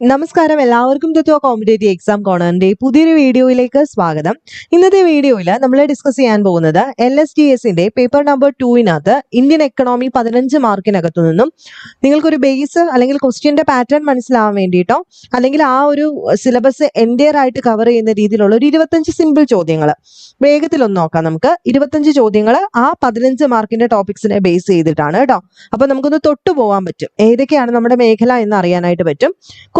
നമസ്കാരം. എല്ലാവർക്കും തത്വ competitive exam കോണറിന്റെ പുതിയൊരു വീഡിയോയിലേക്ക് സ്വാഗതം. ഇന്നത്തെ വീഡിയോയിൽ നമ്മൾ ഡിസ്കസ് ചെയ്യാൻ പോകുന്നത് എൽ എസ് ഡി എസിന്റെ പേപ്പർ നമ്പർ ടൂവിനകത്ത് ഇന്ത്യൻ എക്കണോമി പതിനഞ്ച് മാർക്കിനകത്തു നിന്നും നിങ്ങൾക്കൊരു ബേസ് അല്ലെങ്കിൽ ക്വസ്റ്റ്യന്റെ പാറ്റേൺ മനസ്സിലാവാൻ വേണ്ടിയിട്ടോ അല്ലെങ്കിൽ ആ ഒരു സിലബസ് എന്റയർ ആയിട്ട് കവർ ചെയ്യുന്ന രീതിയിലുള്ള ഒരു ഇരുപത്തഞ്ച് സിമ്പിൾ ചോദ്യങ്ങൾ വേഗത്തിൽ ഒന്ന് നോക്കാം നമുക്ക്. ഇരുപത്തഞ്ച് ചോദ്യങ്ങൾ ആ പതിനഞ്ച് മാർക്കിന്റെ ടോപ്പിക്സിനെ ബേസ് ചെയ്തിട്ടാണ് കേട്ടോ അപ്പൊ നമുക്കൊന്ന് തൊട്ടു പോകാൻ പറ്റും. ഏതൊക്കെയാണ് നമ്മുടെ മേഖല എന്ന് അറിയാനായിട്ട് പറ്റും.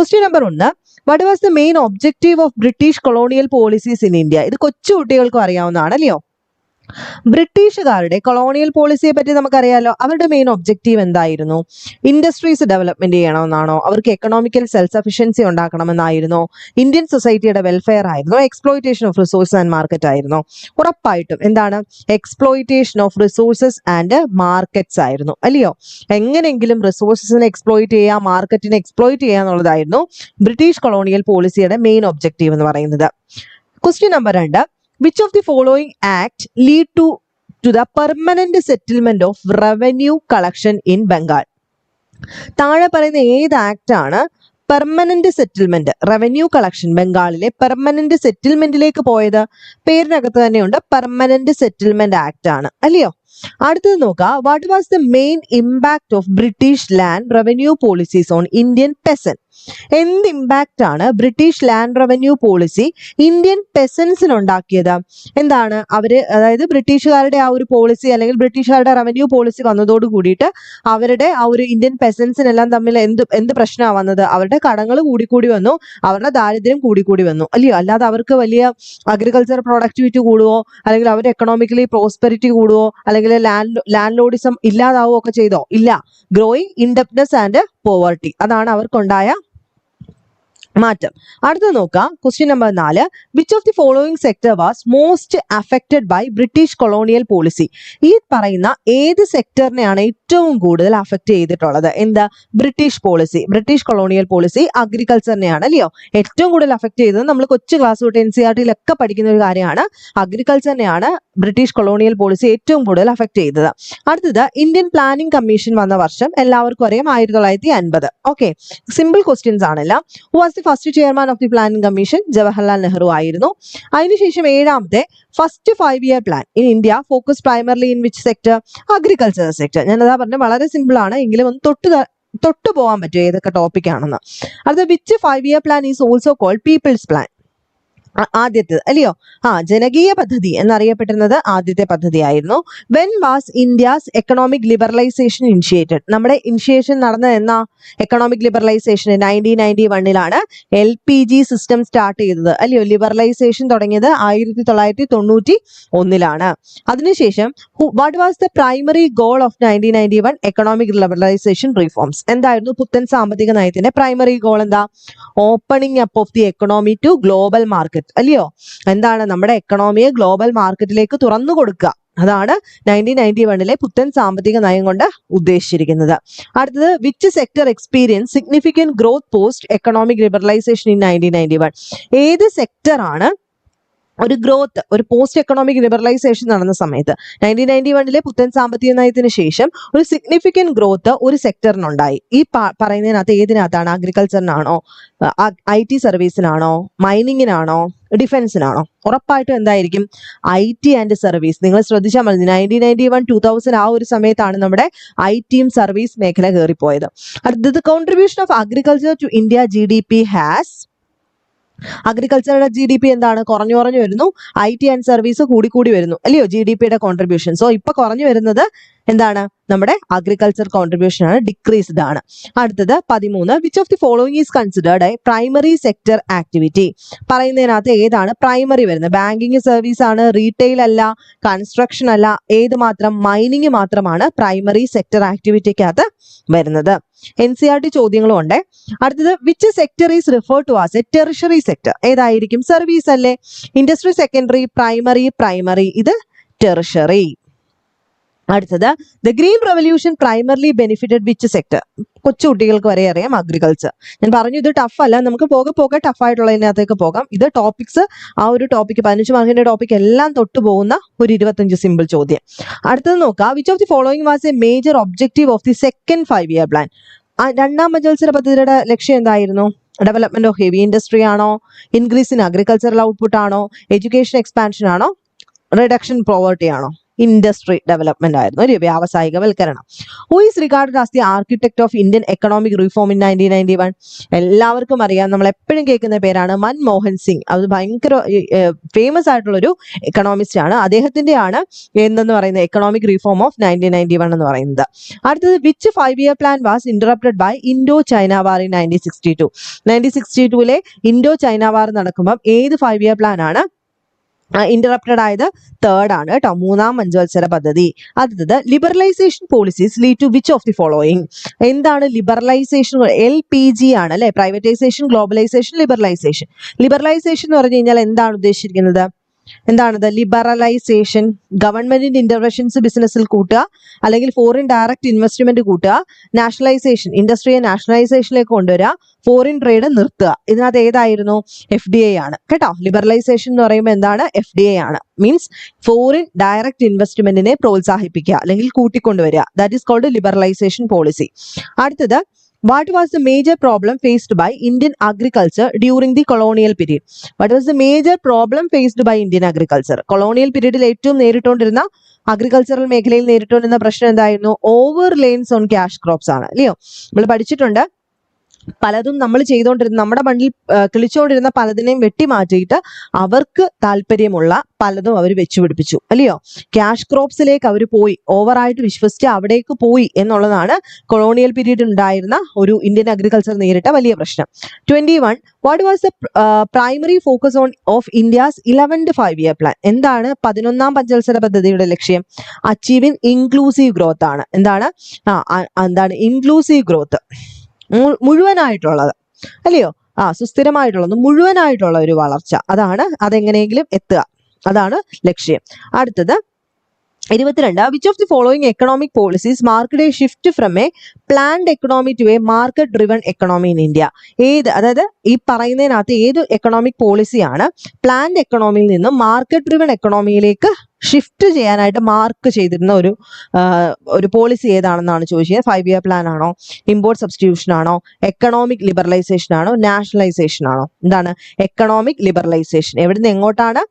ക്വസ്റ്റ്യൻ നമ്പർ ഒന്ന് what was the main objective of British colonial policies in India ഇത് കൊച്ചു കുട്ടികൾക്കും അറിയാവുന്നതാണ് അല്ലയോ? ബ്രിട്ടീഷുകാരുടെ കൊളോണിയൽ പോളിസിയെ പറ്റി നമുക്കറിയാലോ. അവരുടെ മെയിൻ ഒബ്ജക്റ്റീവ് എന്തായിരുന്നു? ഇൻഡസ്ട്രീസ് ഡെവലപ്മെന്റ് ചെയ്യണമെന്നാണോ? അവർക്ക് എക്കണോമിക്കൽ സെൽഫ് സഫിഷ്യൻസി ഉണ്ടാക്കണമെന്നായിരുന്നോ? ഇന്ത്യൻ സൊസൈറ്റിയുടെ വെൽഫെയർ ആയിരുന്നോ? Exploitation of resources and market ആയിരുന്നോ? ഉറപ്പായിട്ടും എന്താണ്? Exploitation of resources and markets ആയിരുന്നു. അല്ലയോ? എങ്ങനെയെങ്കിലും റിസോഴ്സസിനെ എക്സ്പ്ലോയിറ്റ് ചെയ്യുക മാർക്കറ്റിനെ എക്സ്പ്ലോയിറ്റ് ചെയ്യുക എന്നുള്ളതായിരുന്നു ബ്രിട്ടീഷ് കൊളോണിയൽ പോളിസിയുടെ മെയിൻ ഒബ്ജക്റ്റീവ് എന്ന് പറയുന്നത്. ക്വസ്റ്റ്യൻ നമ്പർ രണ്ട്. Which of the following act lead to to the permanent settlement of revenue collection in Bengal താഴെ പറയുന്ന ഏത് ആക്ട് ആണ് പെർമനന്റ് സെറ്റിൽമെന്റ് റവന്യൂ കളക്ഷൻ ബംഗാളിലെ പെർമനന്റ് സെറ്റിൽമെന്റിലേക്ക് പോയത്? പേരിനകത്ത് തന്നെയുണ്ട് പെർമനന്റ് സെറ്റിൽമെന്റ് ആക്ട് ആണ്. അല്ലയോ? അടുത്തത് നോക്കുക what was the main impact of British land revenue policies on Indian peasant എന്ത് ഇമ്പാക്റ്റ് ആണ് British land revenue policy Indian പെസൻസിന് ഉണ്ടാക്കിയത്? എന്താണ്? അവർ അതായത് ബ്രിട്ടീഷുകാരുടെ ആ ഒരു പോളിസി അല്ലെങ്കിൽ ബ്രിട്ടീഷുകാരുടെ റവന്യൂ പോളിസി വന്നതോട് കൂടിയിട്ട് അവരുടെ ആ ഒരു ഇന്ത്യൻ പെസൻസിനെല്ലാം തമ്മിൽ എന്ത് എന്ത് പ്രശ്നമാണ് വന്നത്? അവരുടെ കടങ്ങൾ കൂടിക്കൂടി വന്നു. അവരുടെ ദാരിദ്ര്യം കൂടിക്കൂടി വന്നു. അല്ലയോ? അല്ലാതെ അവർക്ക് വലിയ അഗ്രികൾച്ചർ പ്രൊഡക്ടിവിറ്റി കൂടുവോ? അല്ലെങ്കിൽ അവർ എക്കണോമിക്കലി പ്രോസ്പെരിറ്റി കൂടുവോ? അല്ലെങ്കിൽ ലാൻഡ് ലാൻഡ് ലോഡിസം ഇല്ലാതാവുകയോ ഒക്കെ ചെയ്തോ? ഇല്ല. ഗ്രോയിങ് ഇൻഡെപ്റ്റ്നെസ് ആൻഡ് പോവർട്ടി അതാണ് അവർക്കുണ്ടായ മാറ്റം. അടുത്ത നോക്കാം. ക്വസ്റ്റ്യൻ നമ്പർ നാല്. Which of the following sector was most affected by British colonial policy ഈ പറയുന്ന ഏത് സെക്ടറിനെയാണ് ഏറ്റവും കൂടുതൽ അഫക്റ്റ് ചെയ്തിട്ടുള്ളത്? എന്താ? British policy British colonial policy അഗ്രികൾച്ചറിനെയാണ് അല്ലയോ? ഏറ്റവും കൂടുതൽ അഫക്റ്റ് ചെയ്തത് നമ്മൾ കൊച്ചു ക്ലാസ് തൊട്ട് എൻ സി ആർ ടിയിലൊക്കെ പഠിക്കുന്ന ഒരു കാര്യമാണ് അഗ്രികൾച്ചറിനെയാണ് ബ്രിട്ടീഷ് കൊളോണിയൽ പോളിസി ഏറ്റവും കൂടുതൽ അഫക്റ്റ് ചെയ്തത്. അടുത്തത് ഇന്ത്യൻ പ്ലാനിംഗ് കമ്മീഷൻ വന്ന വർഷം എല്ലാവർക്കും അറിയാം ആയിരത്തി തൊള്ളായിരത്തി അൻപത്. ഓക്കെ സിമ്പിൾ ക്വസ്റ്റ്യൻസ് ആണല്ല. Was the first chairman of the planning commission Jawaharlal Nehru ആയിരുന്നു. അതിനുശേഷം ഏഴാമത്തെ first five year plan in India focus primarily in which sector agriculture sector ഞാൻ അതാ പറഞ്ഞത് വളരെ സിമ്പിൾ ആണ്. എങ്കിലും ഒന്ന് തൊട്ടു തൊട്ട് പോകാൻ പറ്റും ഏതൊക്കെ ടോപ്പിക് ആണെന്ന്. അടുത്ത which five year plan is also called people's plan ആദ്യത്തേത് അല്ലയോ? ആ ജനകീയ പദ്ധതി എന്നറിയപ്പെട്ടിരുന്നത് ആദ്യത്തെ പദ്ധതിയായിരുന്നു. When was India's economic liberalization initiated നമ്മുടെ ഇനിഷ്യേഷൻ നടന്ന എന്നാ? Economic liberalization nineteen ninety വണ്ണിലാണ് L P G system start ചെയ്തത്. അല്ലയോ? ലിബറലൈസേഷൻ തുടങ്ങിയത് ആയിരത്തി തൊള്ളായിരത്തി തൊണ്ണൂറ്റി ഒന്നിലാണ് അതിനുശേഷം what was the primary goal of nineteen ninety one economic liberalization reforms എന്തായിരുന്നു? പുത്തൻ സാമ്പത്തിക നയത്തിന്റെ പ്രൈമറി ഗോൾ എന്താ? Opening up of the economy to global market അല്ലയോ? എന്താണ് നമ്മുടെ എക്കണോമിയെ ഗ്ലോബൽ മാർക്കറ്റിലേക്ക് തുറന്നു കൊടുക്കുക. അതാണ് നയന്റീൻ നയന്റി വണ്ണിലെ പുത്തൻ സാമ്പത്തിക നയം കൊണ്ട് ഉദ്ദേശിച്ചിരിക്കുന്നത്. അടുത്തത് which sector experience significant growth post economic liberalization in nineteen ninety one ഏത് സെക്ടറാണ് ഒരു ഗ്രോത്ത് ഒരു പോസ്റ്റ് എക്കണോമിക് ലിബറലൈസേഷൻ നടന്ന സമയത്ത് നയന്റീൻ നയന്റി വണ്ണിലെ പുത്തൻ സാമ്പത്തിക നയത്തിന് ശേഷം ഒരു സിഗ്നിഫിക്കന്റ് ഗ്രോത്ത് ഒരു സെക്ടറിനുണ്ടായി ഈ പറയുന്നതിനകത്ത് ഏതിനകത്താണ്? അഗ്രികൾച്ചറിനാണോ ഐ ടി സർവീസിനാണോ മൈനിങ്ങിനാണോ ഡിഫൻസിനാണോ ഉറപ്പായിട്ടും എന്തായിരിക്കും? ഐ ടി ആൻഡ് സർവീസ് നിങ്ങൾ ശ്രദ്ധിച്ചാൽ മതി. Nineteen ninety one two thousand ആ ഒരു സമയത്താണ് നമ്മുടെ ഐ ടിയും സർവീസ് മേഖല കയറിപ്പോയത്. അടുത്തത് contribution of agriculture to India G D P has അഗ്രികൾച്ചറുടെ G D P എന്താണ്? കുറഞ്ഞു കുറഞ്ഞു വരുന്നു. ഐ ടി ആൻഡ് സർവീസ് കൂടി കൂടി വരുന്നു. അല്ലയോ? ജി ഡി പിയുടെ കോൺട്രിബ്യൂഷൻ സോ ഇപ്പൊ കുറഞ്ഞു വരുന്നത് എന്താണ്? നമ്മുടെ അഗ്രികൾച്ചർ കോൺട്രിബ്യൂഷൻ ആണ് ഡിക്രീസ്ഡ് ആണ്. അടുത്തത് പതിമൂന്ന് which of the following is considered a primary sector activity പറയുന്നതിനകത്ത് ഏതാണ് പ്രൈമറി വരുന്നത്? ബാങ്കിങ് സർവീസ് ആണ് റീറ്റെയിൽ അല്ല കൺസ്ട്രക്ഷൻ അല്ല ഏത് മാത്രം? മൈനിങ് മാത്രമാണ് പ്രൈമറി സെക്ടർ ആക്ടിവിറ്റിക്കകത്ത് വരുന്നത്. എൻ സി ആർ ടി ചോദ്യങ്ങളും ഉണ്ട്. അടുത്തത് which sector is refer to as a tertiary sector ഏതായിരിക്കും? സർവീസ് അല്ലേ? ഇൻഡസ്ട്രി സെക്കൻഡറി പ്രൈമറി പ്രൈമറി ഇത് ടെറിഷറി അടുത്തത് the green revolution primarily benefited which sector കൊച്ചുകുട്ടികൾക്ക് വരെ അറിയാം അഗ്രികൾച്ചർ ഞാൻ പറഞ്ഞു ഇത് ടഫ് അല്ല. നമുക്ക് പോകെ പോകെ ടഫ് ആയിട്ടുള്ളതിനകത്തേക്ക് പോകാം. ഇത് ടോപ്പിക്സ് ആ ഒരു ടോപ്പിക് പതിനഞ്ച് മാർക്കിന്റെ ടോപ്പിക് എല്ലാം തൊട്ട് പോകുന്ന ഒരു ഇരുപത്തഞ്ച് സിമ്പിൾ ചോദ്യം. അടുത്തത് നോക്കാം which of the following was a major objective of the second five year plan രണ്ടാം പഞ്ചവത്സര പദ്ധതിയുടെ ലക്ഷ്യം എന്തായിരുന്നു? ഡെവലപ്മെന്റ് ഓഫ് ഹെവി ഇൻഡസ്ട്രി ആണോ? ഇൻക്രീസ് ഇൻ അഗ്രികൾച്ചറൽ ഔട്ട്പുട്ട് ആണോ? എഡ്യൂക്കേഷൻ എക്സ്പാൻഷൻ ആണോ? റിഡക്ഷൻ പ്രോവർട്ടി ആണോ? ഇൻഡസ്ട്രി ഡെവലപ്മെന്റ് ആയിരുന്നു. ഒരു വ്യാവസായികവൽക്കരണം. Who is regard as the architect of Indian economic reform in nineteen ninety one എല്ലാവർക്കും അറിയാം. നമ്മൾ എപ്പോഴും കേൾക്കുന്ന പേരാണ് മൻമോഹൻ സിംഗ്. അത് ഭയങ്കര ഫേമസ് ആയിട്ടുള്ളൊരു എക്കണോമിസ്റ്റ് ആണ്. അദ്ദേഹത്തിന്റെയാണ് എന്തെന്ന് പറയുന്നത്? Economic reform of nineteen ninety one എന്ന് പറയുന്നത്. അടുത്തത് which five year plan was interrupted by Indo China war in nineteen sixty two nineteen sixty ടുവിലെ Indo China war നടക്കുമ്പോൾ ഏത് ഫൈവ് ഇയർ പ്ലാൻ ആണ്? ഇന്ററപ്റ്റഡ് ആയത് തേർഡ് ആണ് കേട്ടോ. മൂന്നാം പഞ്ചവത്സര പദ്ധതി. അടുത്തത് liberalization policies lead to which of the following എന്താണ് ലിബറലൈസേഷൻ എൽ പി ജി ആണ് അല്ലെ? പ്രൈവറ്റൈസേഷൻ ഗ്ലോബലൈസേഷൻ ലിബറലൈസേഷൻ ലിബറലൈസേഷൻ എന്ന് പറഞ്ഞു കഴിഞ്ഞാൽ എന്താണ് ഉദ്ദേശിച്ചിരിക്കുന്നത്? എന്താണത് ലിബറലൈസേഷൻ ഗവൺമെന്റിന്റെ ഇന്റർവെൻഷൻസ് ബിസിനസ്സിൽ കൂട്ടുക അല്ലെങ്കിൽ ഫോറിൻ ഡയറക്റ്റ് ഇൻവെസ്റ്റ്മെന്റ് കൂട്ടുക നാഷണലൈസേഷൻ ഇൻഡസ്ട്രിയെ നാഷണലൈസേഷനിലേക്ക് കൊണ്ടുവരിക ഫോറിൻ ട്രേഡ് നിർത്തുക. ഇതിനകത്ത് ഏതായിരുന്നു? എഫ് ഡി ഐ ആണ്. കേട്ടോ? ലിബറലൈസേഷൻ എന്ന് പറയുമ്പോൾ എന്താണ്? എഫ് ഡി ഐ ആണ്. മീൻസ് ഫോറിൻ ഡയറക്റ്റ് ഇൻവെസ്റ്റ്മെന്റിനെ പ്രോത്സാഹിപ്പിക്കുക അല്ലെങ്കിൽ കൂട്ടിക്കൊണ്ടുവരിക. That is called liberalization policy അടുത്തത് what was the major problem faced by Indian agriculture during the colonial period what was the major problem faced by Indian agriculture colonial പീരീഡിൽ ഏറ്റവും നേരിട്ടുകൊണ്ടിരുന്ന agricultural മേഖലയിൽ നേരിട്ടുകൊണ്ടിരുന്ന പ്രശ്നം എന്തായിരുന്നു? Over reliance on cash crops ആണ്. അല്ലയോ നമ്മൾ പഠിച്ചിട്ടുണ്ട് പലതും നമ്മൾ ചെയ്തുകൊണ്ടിരുന്ന നമ്മുടെ മണ്ണിൽ കിളിച്ചുകൊണ്ടിരുന്ന പലതിനെയും വെട്ടിമാറ്റിയിട്ട് അവർക്ക് താല്പര്യമുള്ള പലതും അവർ വെച്ചുപിടിപ്പിച്ചു അല്ലയോ? ക്യാഷ് ക്രോപ്സിലേക്ക് അവർ പോയി. ഓവറായിട്ട് വിശ്വസിച്ച് അവിടേക്ക് പോയി എന്നുള്ളതാണ് കൊളോണിയൽ പീരീഡ് ഉണ്ടായിരുന്ന ഒരു ഇന്ത്യൻ അഗ്രികൾച്ചർ നേരിട്ട വലിയ പ്രശ്നം. Twenty one what was the primary focus on of India's eleventh five year plan എന്താണ് പതിനൊന്നാം പഞ്ചവത്സര പദ്ധതിയുടെ ലക്ഷ്യം? അച്ചീവിങ് ഇൻക്ലൂസീവ് ഗ്രോത്ത് ആണ്. എന്താണ്? എന്താണ്? ഇൻക്ലൂസീവ് ഗ്രോത്ത് മുഴുവനായിട്ടുള്ളത്. അല്ലയോ? ആ സുസ്ഥിരമായിട്ടുള്ളത്. മുഴുവനായിട്ടുള്ള ഒരു വളർച്ച. അതാണ് അതെങ്ങനെയെങ്കിലും എത്തുക. അതാണ് ലക്ഷ്യം. അടുത്തത് ഇരുപത്തിരണ്ട്. Which of the following economic policies market a shift from a planned economy to a market driven economy in India ഏത് അതായത് ഈ പറയുന്നതിനകത്ത് ഏത് എക്കണോമിക് പോളിസിയാണ് പ്ലാൻഡ് എക്കണോമിയിൽ നിന്നും മാർക്കറ്റ് ഡ്രിവൺ എക്കണോമിയിലേക്ക് ഷിഫ്റ്റ് ചെയ്യാനായിട്ട് മാർക്ക് ചെയ്തിരുന്ന ഒരു ഒരു പോളിസി ഏതാണെന്നാണ് ചോദിച്ചത്? ഫൈവ് ഇയർ പ്ലാൻ ആണോ? ഇമ്പോർട്ട് സബ്സ്റ്റിറ്റ്യൂഷൻ ആണോ? എക്കണോമിക് ലിബറലൈസേഷൻ ആണോ? നാഷണലൈസേഷൻ ആണോ? എന്താണ്? എക്കണോമിക് ലിബറലൈസേഷൻ എവിടുന്ന് എങ്ങോട്ടാണ്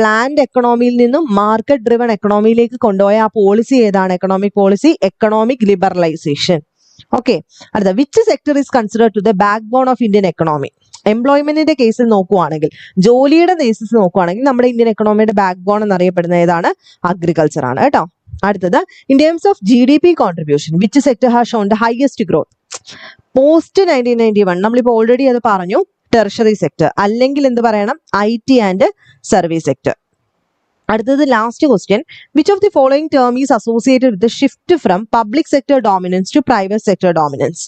പ്ലാൻഡ് എക്കണോമിയിൽ നിന്നും മാർക്കറ്റ് ഡ്രിവൺ എക്കണോമിയിലേക്ക് കൊണ്ടുപോയ ആ പോളിസി ഏതാണ്? Economic policy economic liberalization okay അടുത്ത which sector is consider to the backbone of Indian economy എംപ്ലോയ്മെന്റിന്റെ കേസിൽ നോക്കുവാണെങ്കിൽ ജോലിയുടെ കേസിൽ നോക്കുവാണെങ്കിൽ നമ്മുടെ ഇന്ത്യൻ എക്കണോമിയുടെ ബാക്ക് ബോൺ എന്നറിയപ്പെടുന്ന ഏതാണ്? അഗ്രികൾച്ചർ ആണ് കേട്ടോ. അടുത്തത് in terms of G D P contribution which sector has shown the highest growth post nineteen ninety one നമ്മളിപ്പോൾ ഓൾറെഡി അത് പറഞ്ഞു. ടെറിഷറി സെക്ടർ അല്ലെങ്കിൽ എന്ത് പറയണം? I T and service sector അടുത്തത് last question which of the following term is associated with shift from public sector dominance to private sector dominance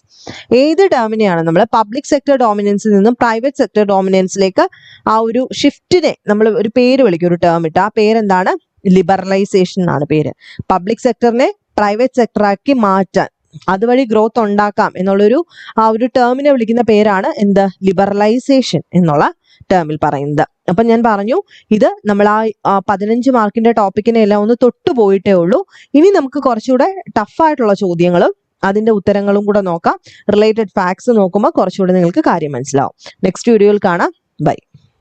ഏത് ടേമിനെയാണ് നമ്മൾ പബ്ലിക് സെക്ടർ ഡോമിനൻസിൽ നിന്നും പ്രൈവറ്റ് സെക്ടർ ഡോമിനൻസിലേക്ക് ആ ഒരു ഷിഫ്റ്റിനെ നമ്മൾ ഒരു പേര് വിളിക്കും ഒരു ടേം ഇട്ട്. ആ പേരെന്താണ്? ലിബറലൈസേഷൻ എന്നാണ് പേര്. പബ്ലിക് സെക്ടറിനെ പ്രൈവറ്റ് സെക്ടറാക്കി മാറ്റാൻ. അതുവഴി ഗ്രോത്ത് ഉണ്ടാക്കാം എന്നുള്ളൊരു ആ ഒരു ടേമിനെ വിളിക്കുന്ന പേരാണ് എന്ത്? ലിബറലൈസേഷൻ എന്നുള്ള ടേമിൽ പറയുന്നത്. അപ്പൊ ഞാൻ പറഞ്ഞു ഇത് നമ്മൾ ആ പതിനഞ്ച് മാർക്കിന്റെ ടോപ്പിക്കിനെ എല്ലാം ഒന്ന് തൊട്ടു പോയിട്ടേ ഉള്ളൂ. ഇനി നമുക്ക് കുറച്ചുകൂടെ ടഫായിട്ടുള്ള ചോദ്യങ്ങളും അതിന്റെ ഉത്തരങ്ങളും കൂടെ നോക്കാം. റിലേറ്റഡ് ഫാക്ട്സ് നോക്കുമ്പോൾ കുറച്ചുകൂടെ നിങ്ങൾക്ക് കാര്യം മനസ്സിലാവും. നെക്സ്റ്റ് വീഡിയോയിൽ കാണാം. ബൈ